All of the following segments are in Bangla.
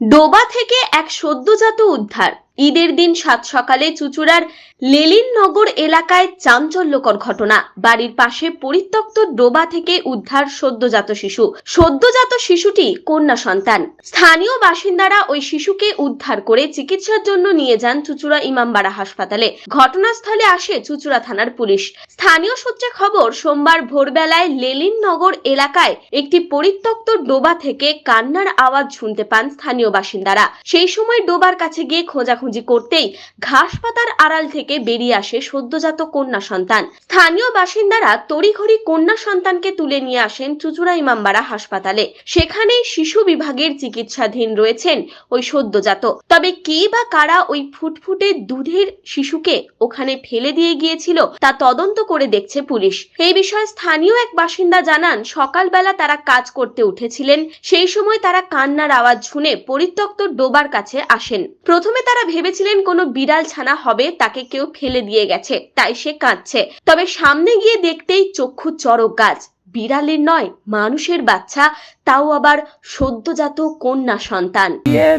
ডোবা থেকে এক সদ্যজাত উদ্ধার। ঈদের দিন সাত সকালে চুচুড়ার লেলিননগর এলাকায় চাঞ্চল্যকর ঘটনা। বাড়ির পাশে পরিত্যক্ত ডোবা থেকে উদ্ধার সদ্যজাত শিশু। সদ্যজাত শিশুটি কন্যা সন্তান। স্থানীয় বাসিন্দারা ওই শিশুকে উদ্ধার করে চিকিৎসার জন্য নিয়ে যান চুচুড়া ইমামবাড়া হাসপাতালে। ঘটনাস্থলে আসে চুচুড়া থানার পুলিশ। স্থানীয় সূত্রে খবর, সোমবার ভোরবেলায় লেলিননগর এলাকায় একটি পরিত্যক্ত ডোবা থেকে কান্নার আওয়াজ শুনতে পান স্থানীয় বাসিন্দারা। সেই সময় ডোবার কাছে গিয়ে খোঁজাখুঁজি করতেই ঘাস পাতার আড়াল থেকে বেরিয়ে আসে সদ্যজাত কন্যা সন্তান। স্থানীয় বাসিন্দারা তড়িঘড়ি কন্যা সন্তানকে তুলে নিয়ে আসেন চুচুড়া ইমামবাড়া হাসপাতালে। সেখানেই শিশু বিভাগের চিকিৎসাধীন রয়েছেন ওই সদ্যজাত। তবে কে বা কারা ওই ফুটফুটে দুধের শিশুকে ওখানে ফেলে দিয়ে গিয়েছিল তা তদন্ত করে দেখছে পুলিশ। এই বিষয়ে স্থানীয় এক বাসিন্দা জানান, সকালবেলা তারা কাজ করতে উঠেছিলেন, সেই সময় তারা কান্নার আওয়াজ শুনে পরিত্যক্ত ডোবার কাছে আসেন। প্রথমে তারা ভেবেছিলেন কোনো বিড়াল ছানা হবে, তাকে কেউ ফেলে দিয়ে গেছে, তাই সে কাঁদছে। তবে সামনে গিয়ে দেখতেই চক্ষু চরক গাছ। বিড়ালের নয়, মানুষের বাচ্চা, তাও আবার সদ্যজাত কন্যা সন্তান।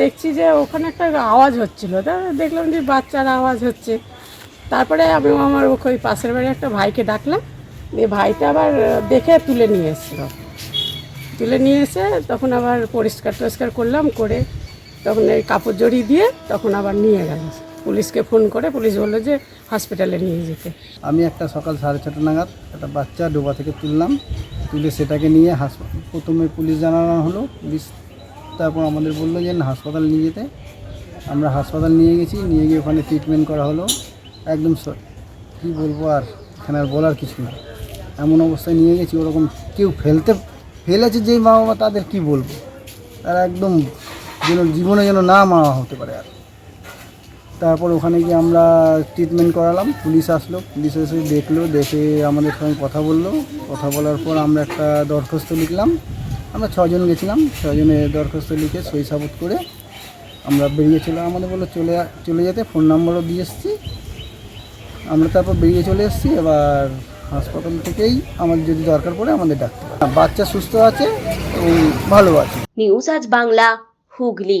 দেখছি যে ওখানে একটা আওয়াজ হচ্ছিল। দেখলাম যে বাচ্চার আওয়াজ হচ্ছে। তারপরে আমি আমার ওই পাশের বাড়ি একটা ভাইকে ডাকলাম। দিয়ে ভাইটা আবার দেখে তুলে নিয়ে এসেছিল। তুলে নিয়ে এসে তখন আবার পরিষ্কার টরিষ্কার করলাম, করে তখন এই কাপড় জড়িয়ে দিয়ে তখন আবার নিয়ে গেল। পুলিশকে ফোন করে, পুলিশ বলল যে হসপিটালে নিয়ে যেতে। আমি একটা সকাল সাড়ে ছটা নাগাদ একটা বাচ্চা ডোবা থেকে তুললাম। তুলে সেটাকে নিয়ে হাসপাতাল প্রথমে পুলিশ জানানো হলো। পুলিশ তারপর আমাদের বলল যে হাসপাতাল নিয়ে যেতে। আমরা হাসপাতাল নিয়ে গেছি, নিয়ে গিয়ে ওখানে ট্রিটমেন্ট করা হলো। একদম কী বলব আর, এখানে আর বলার কিছু না। এমন অবস্থায় নিয়ে গেছি, ওরকম কেউ ফেলতে, ফেলেছে যেই মা বাবা তাদের কি বলব? তারা একদম যেন জীবনে যেন না মা হতে পারে আর। তারপর ওখানে গিয়ে আমরা ট্রিটমেন্ট করালাম, পুলিশ আসলো, পুলিশ এসে দেখল, দেখে আমাদের সঙ্গে কথা বলল। কথা বলার পর আমরা একটা দরখাস্ত লিখলাম। আমরা ছজন গেছিলাম, ছজনে দরখাস্ত লিখে সই সাবুত করে আমরা বেরিয়ে চলে আমাদের বলল চলে চলে যেতে ফোন নাম্বারও দিয়ে এসেছি। আমরা তারপর বেরিয়ে চলে এসেছি, এবার হাসপাতাল থেকেই আমার যদি দরকার পড়ে আমাদের ডাক্তার বাচ্চা সুস্থ আছে ভালো আছে। নিউজ আজ বাংলা। হুগলি